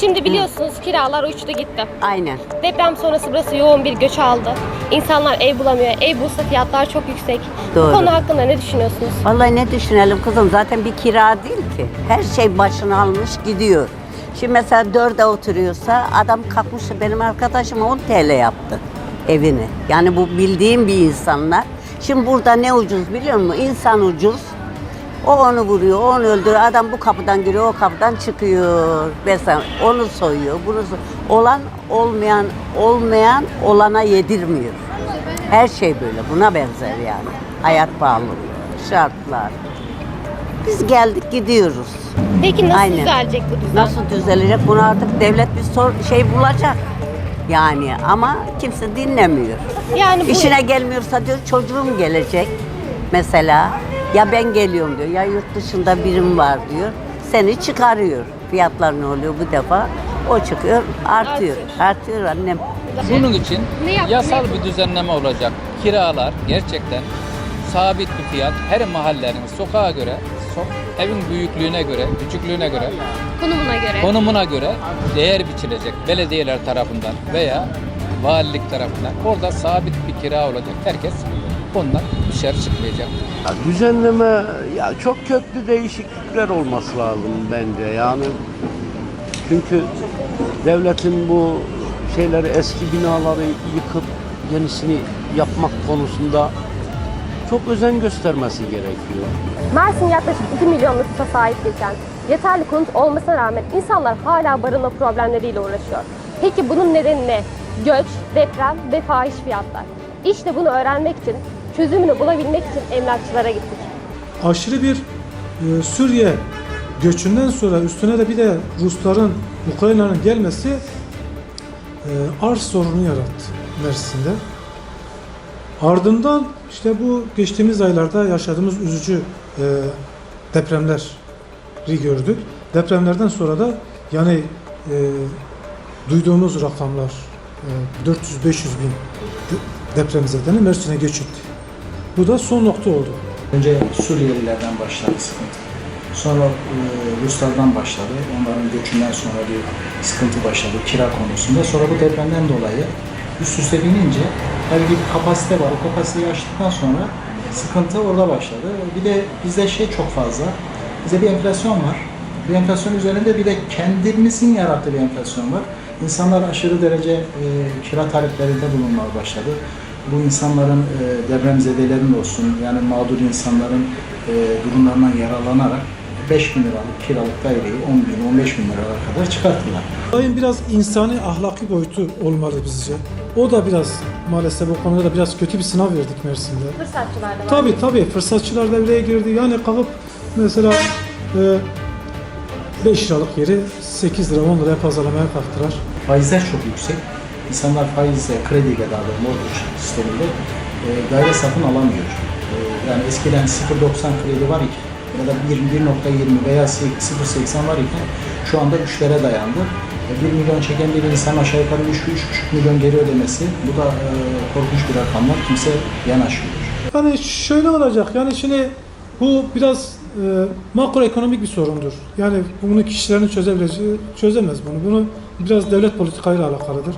Şimdi biliyorsunuz kiralar uçtu gitti. Aynen. Deprem sonrası burası yoğun bir göç aldı. İnsanlar ev bulamıyor. Ev bulsa fiyatlar çok yüksek. Doğru. Bu konu hakkında ne düşünüyorsunuz? Vallahi ne düşünelim kızım zaten bir kira değil ki. Her şey başını almış gidiyor. Şimdi mesela dörde oturuyorsa adam kalkmış benim arkadaşım 10 TL yaptı evini. Yani bu bildiğim bir insanlar. Şimdi burada ne ucuz biliyor musun? İnsan ucuz. O onu vuruyor, o onu öldürüyor. Adam bu kapıdan giriyor, o kapıdan çıkıyor. Mesela onu soyuyor, bunu soy- Olan olmayan, olmayan olana yedirmiyor. Her şey böyle, buna benzer yani. Hayat pahalılığı, şartlar. Biz geldik gidiyoruz. Peki nasıl Aynen. düzelecek bu düzen? Nasıl düzelecek? Bunu artık devlet bir sor, şey bulacak. Yani ama kimse dinlemiyor. Yani bu İşine gelmiyorsa diyor çocuğum gelecek mesela. Ya ben geliyorum diyor ya yurt dışında birim var diyor. Seni çıkarıyor. Fiyatlar ne oluyor bu defa? O çıkıyor artıyor. Artıyor annem. Bunun için yasal ne- bir düzenleme olacak. Kiralar gerçekten sabit bir fiyat her mahallenin sokağa göre, so- evin büyüklüğüne göre, küçüklüğüne göre, konumuna göre. konumuna göre değer biçilecek belediyeler tarafından veya valilik tarafından. Orada sabit bir kira olacak. Herkes ondan dışarı çıkmayacak. Ya düzenleme ya çok köklü değişiklikler olması lazım bence yani. Çünkü devletin bu şeyleri eski binaları yıkıp yenisini yapmak konusunda çok özen göstermesi gerekiyor. Mersin yaklaşık 2 milyon nüfusa sahip bir kent. Yeterli konut olmasına rağmen insanlar hala barınma problemleriyle uğraşıyor. Peki bunun nedeni ne? Göç, deprem ve fahiş fiyatlar. İşte bunu öğrenmek için, çözümünü bulabilmek için emlakçılara gittik. aşırı bir e, Suriye göçünden sonra üstüne de bir de Rusların, Ukrayna'nın gelmesi e, arz sorunu yarattı Mersin'de. Ardından işte bu geçtiğimiz aylarda yaşadığımız üzücü e, depremleri gördük. Depremlerden sonra da yani e, duyduğumuz rakamlar e, 400-500 bin depremzedenin Mersin'e göç etti. Bu da son nokta oldu. Önce Suriyelilerden başladı sıkıntı. Sonra e, Ruslardan başladı. Onların göçünden sonra bir sıkıntı başladı kira konusunda. Sonra bu depremden dolayı üst üste binince tabii bir kapasite var. O kapasiteyi aştıktan sonra sıkıntı orada başladı. Bir de bizde şey çok fazla. Bizde bir enflasyon var. Bir enflasyon üzerinde bir de kendimizin yarattığı bir enflasyon var. İnsanlar aşırı derece e, kira taleplerinde bulunmaya başladı. Bu insanların e, depremzedelerin olsun yani mağdur insanların e, durumlarından yararlanarak 5 bin liralık kiralık daireyi 10 bin, 15 bin liralara kadar çıkarttılar. Olayın biraz insani ahlaki boyutu olmalı bizce. O da biraz maalesef o konuda da biraz kötü bir sınav verdik Mersin'de. Fırsatçılar da var. Tabii tabii fırsatçılar devreye girdi. Yani kalkıp mesela e, 5 liralık yeri 8 lira 10 liraya pazarlamaya kalktılar. Faizler çok yüksek. İnsanlar faizle, krediyle daha doğrusu mortgage sistemiyle e, daire satın alamıyor. E, yani eskiden 0.90 kredi var iken ya da 1 1.20 veya 0.80 var iken şu anda 3'lere dayandı. E, 1 milyon çeken bir insan aşağı yukarı 3 3,5 milyon geri ödemesi. Bu da e, korkunç bir rakamlar. Kimse yanaşmıyor. Yani şöyle olacak yani şimdi bu biraz e, makroekonomik bir sorundur. Yani bunu kişilerin çözebileceği çözemez bunu. Bunu biraz devlet politikayla alakalıdır.